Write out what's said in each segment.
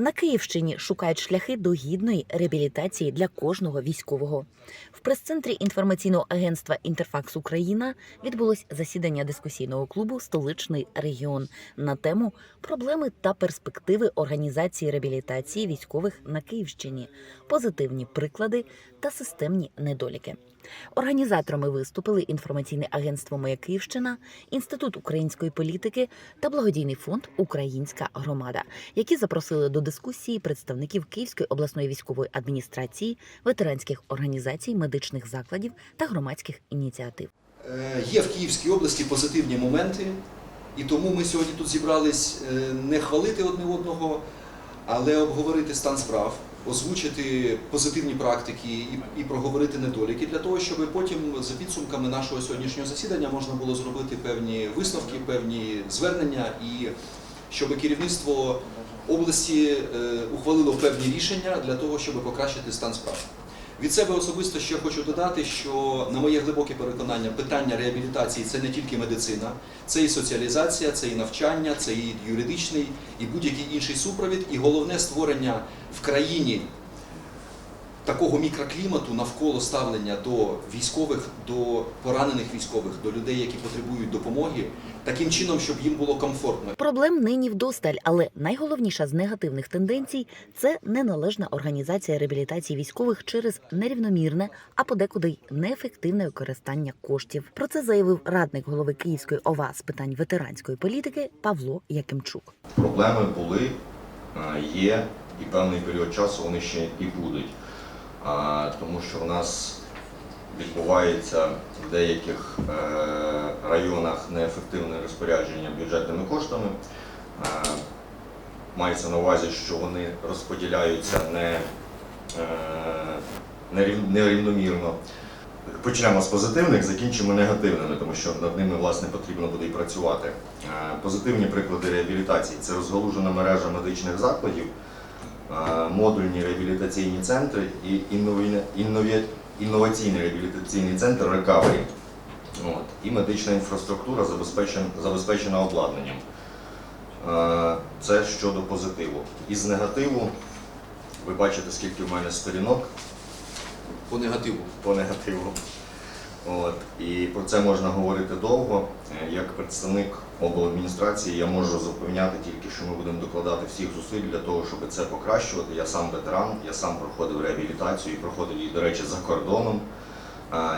На Київщині шукають шляхи до гідної реабілітації для кожного військового. В прес-центрі інформаційного агентства Інтерфакс Україна відбулось засідання дискусійного клубу Столичний регіон на тему проблеми та перспективи організації реабілітації військових на Київщині, позитивні приклади та системні недоліки. Організаторами виступили інформаційне агентство Моя Київщина, Інститут української політики та благодійний фонд Українська громада, які запросили до дискусії представників Київської обласної військової адміністрації, ветеранських організацій, медичних закладів та громадських ініціатив. Е, Є в Київській області позитивні моменти, і тому ми сьогодні тут зібрались е, не хвалити одне одного, але обговорити стан справ, озвучити позитивні практики і, і проговорити недоліки для того, щоб потім за підсумками нашого сьогоднішнього засідання можна було зробити певні висновки, певні звернення і щоб керівництво області е, ухвалило певні рішення для того, щоб покращити стан справ. Від себе особисто ще хочу додати, що на моє глибоке переконання, питання реабілітації це не тільки медицина, це і соціалізація, це і навчання, це і юридичний, і будь-який інший супровід. І головне створення в країні такого мікроклімату навколо ставлення до військових, до поранених військових, до людей, які потребують допомоги, таким чином, щоб їм було комфортно. Проблем нині вдосталь, але найголовніша з негативних тенденцій це неналежна організація реабілітації військових через нерівномірне, а подекуди й неефективне використання коштів. Про це заявив радник голови Київської ОВА з питань ветеранської політики Павло Якимчук. Проблеми були, є, і певний період часу вони ще і будуть. Тому що в нас відбувається в деяких е, районах неефективне розпорядження бюджетними коштами. Е, Мається на увазі, що вони розподіляються не, е, нерівномірно. Почнемо з позитивних, закінчимо негативними, тому що над ними власне потрібно буде і працювати. Позитивні приклади реабілітації це розгалужена мережа медичних закладів, модульні реабілітаційні центри і інноваційний реабілітаційний центр Recovery. І медична інфраструктура забезпечена, забезпечена обладнанням. Це щодо позитиву. Із негативу ви бачите, скільки в мене сторінок По негативу. по негативу. От. І про це можна говорити довго. Е, Як представник обладміністрації я можу запевняти тільки, що ми будемо докладати всіх зусиль для того, щоб це покращувати. Я сам ветеран, я сам проходив реабілітацію і проходив її, до речі, за кордоном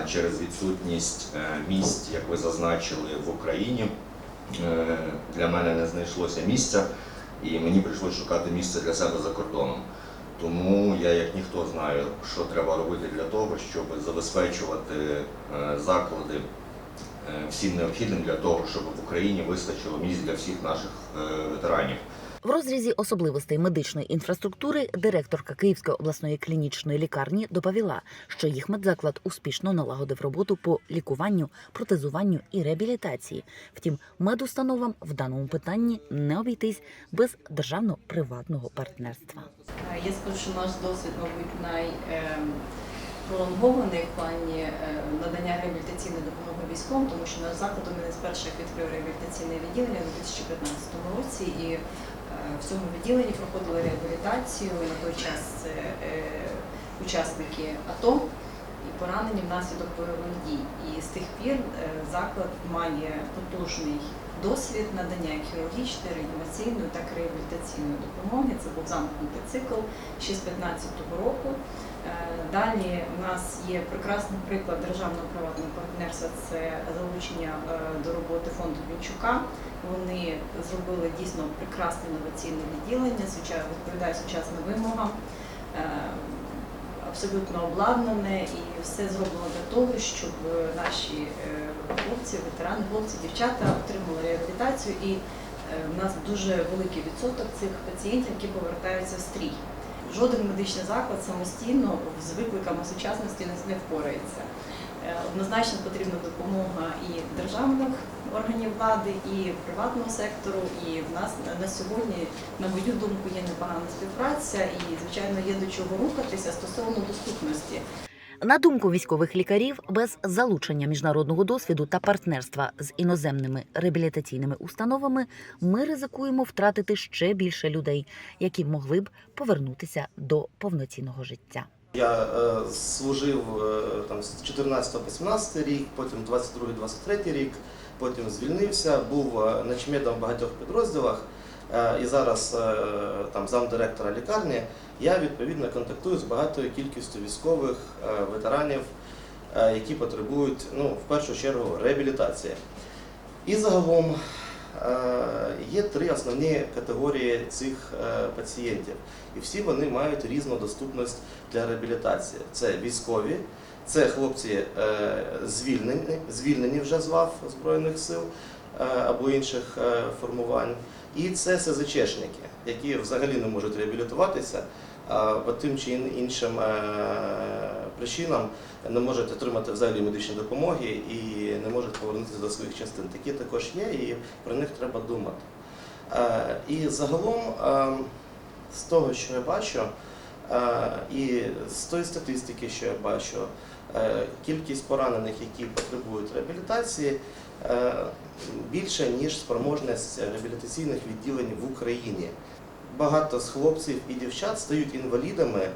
через відсутність е, місць, як ви зазначили, в Україні. е, Для мене не знайшлося місця, і мені прийшлося шукати місце для себе за кордоном. Тому я як ніхто знаю, що треба робити для того, щоб забезпечувати е, заклади е, всім необхідним для того, щоб в Україні вистачило місць для всіх наших е, ветеранів. В розрізі особливостей медичної інфраструктури директорка Київської обласної клінічної лікарні доповіла, що їх медзаклад успішно налагодив роботу по лікуванню, протезуванню і реабілітації. Втім, медустановам в даному питанні не обійтись без державно-приватного партнерства. Е, Я скажу, що наш досвід, мабуть, найпролонгований в плані е, надання реабілітаційної допомоги військовим, тому що наш заклад один з перших відкрив реабілітаційне відділення у 2015 році, і в цьому відділенні проходили реабілітацію на той час це е, учасники АТО і поранені внаслідок бойових дій. І з тих пір е, заклад має потужний досвід надання хірургічної, реанімаційної, так і реабілітаційної допомоги. Це був замкнутий цикл ще з 2015 року. Е, Далі у нас є прекрасний приклад державно-приватного партнерства. Це залучення е, до роботи фонду Вінчука. Вони зробили дійсно прекрасне інноваційне відділення, відповідає сучасним вимогам. Е, Абсолютно обладнане і все зроблено для того, щоб наші е, хлопці, ветерани, хлопці, дівчата отримали реабілітацію. І е, в нас дуже великий відсоток цих пацієнтів, які повертаються в стрій. Жоден медичний заклад самостійно з викликами сучасності не- впорається. Е, Однозначно потрібна допомога і державних органів влади, і приватного сектору. І в нас на- на сьогодні, на мою думку, є непогана співпраця, і звичайно є до чого рухатися стосовно доступності. На думку військових лікарів, без залучення міжнародного досвіду та партнерства з іноземними реабілітаційними установами ми ризикуємо втратити ще більше людей, які могли б повернутися до повноцінного життя. Я е, служив е, там з 14 по 17 рік, потім 22-23 рік, потім звільнився, був е, начмедом в багатьох підрозділах. е, І зараз е, там замдиректора лікарні я відповідно контактую з багатою кількістю військових ветеранів, які потребують ну, в першу чергу реабілітації. І загалом є три основні категорії цих пацієнтів, і всі вони мають різну доступність для реабілітації. Це військові, це хлопці е, звільнені, звільнені вже з ВАФ Збройних сил е, або інших е, формувань, і це СЗЧшники, які взагалі не можуть реабілітуватися, по тим чи іншим причинам не можуть отримати взагалі медичної допомоги і не можуть повернутися до своїх частин. Такі також є, і про них треба думати. І загалом, з того, що я бачу, і з тої статистики, що я бачу, кількість поранених, які потребують реабілітації, е, більша, ніж спроможність реабілітаційних відділень в Україні. Багато з хлопців і дівчат стають інвалідами е,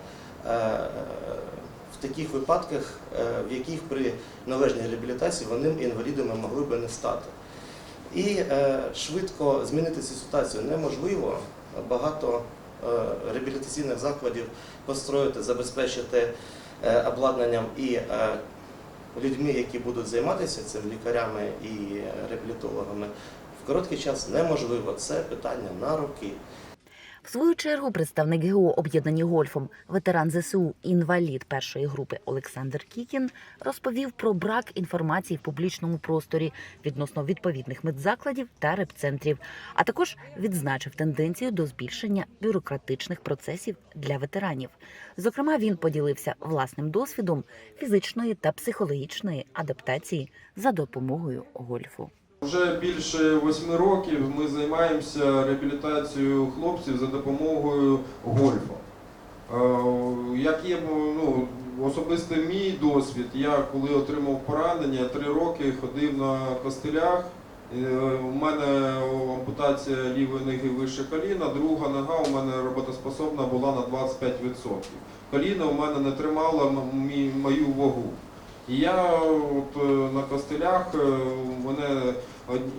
в таких випадках, е, в яких при належній реабілітації вони інвалідами могли би не стати. І е, швидко змінити цю ситуацію неможливо. Багато е, реабілітаційних закладів построїти, забезпечити е, обладнанням і е, людьми, які будуть займатися цим лікарями і реабілітологами, в короткий час неможливо. Це питання на роки. В свою чергу представник ГО об'єднані гольфом, ветеран ЗСУ, інвалід першої групи Олександр Кікін розповів про брак інформації в публічному просторі відносно відповідних медзакладів та репцентрів, а також відзначив тенденцію до збільшення бюрократичних процесів для ветеранів. Зокрема, він поділився власним досвідом фізичної та психологічної адаптації за допомогою гольфу. Вже більше восьми років ми займаємося реабілітацією хлопців за допомогою гольфу. Е, Як є ну, особисто мій досвід, я коли отримав поранення, три роки ходив на костилях. Е, У мене ампутація лівої ноги вище коліна, друга нога у мене роботоспособна була на 25%. Коліно у мене не тримало мою вагу. І я от е, на костелях, е, мене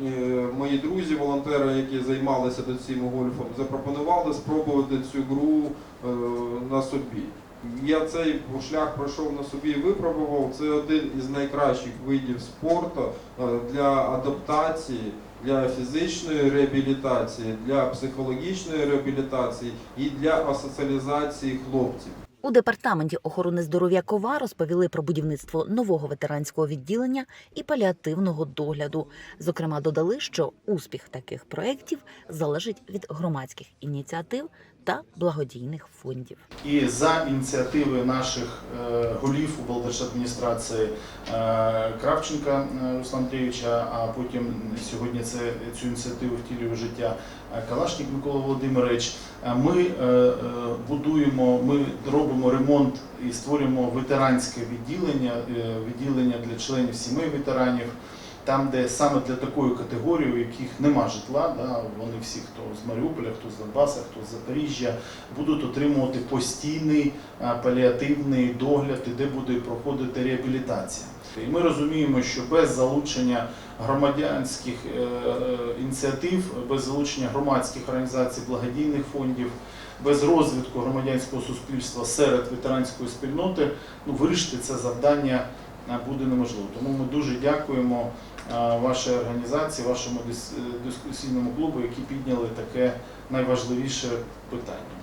е, мої друзі, волонтери, які займалися до цим гольфом, запропонували спробувати цю гру на собі. Я цей шлях пройшов на собі і випробував. Це один із найкращих видів спорту для адаптації, для фізичної реабілітації, для психологічної реабілітації і для асоціалізації хлопців. У департаменті охорони здоров'я Кова розповіли про будівництво нового ветеранського відділення і паліативного догляду. Зокрема, додали, що успіх таких проєктів залежить від громадських ініціатив та благодійних фондів. І за ініціативи наших е, голів облдержадміністрації е, Кравченка е, Руслана Андрійовича, а потім сьогодні це цю ініціативу втілює життя Калашник Микола Володимирович. Ми будуємо, ми робимо ремонт і створюємо ветеранське відділення, відділення для членів сімей ветеранів. Там, де саме для такої категорії, у яких нема житла, да, вони всі, хто з Маріуполя, хто з Донбаса, хто з Запоріжжя, будуть отримувати постійний а, паліативний догляд, і де буде проходити реабілітація. І ми розуміємо, що без залучення громадянських е, е, ініціатив, без залучення громадських організацій, благодійних фондів, без розвитку громадянського суспільства серед ветеранської спільноти, ну, вирішити це завдання буде неможливо. Тому ми дуже дякуємо а, вашій організації, вашому е, дискусійному клубу, які підняли таке найважливіше питання.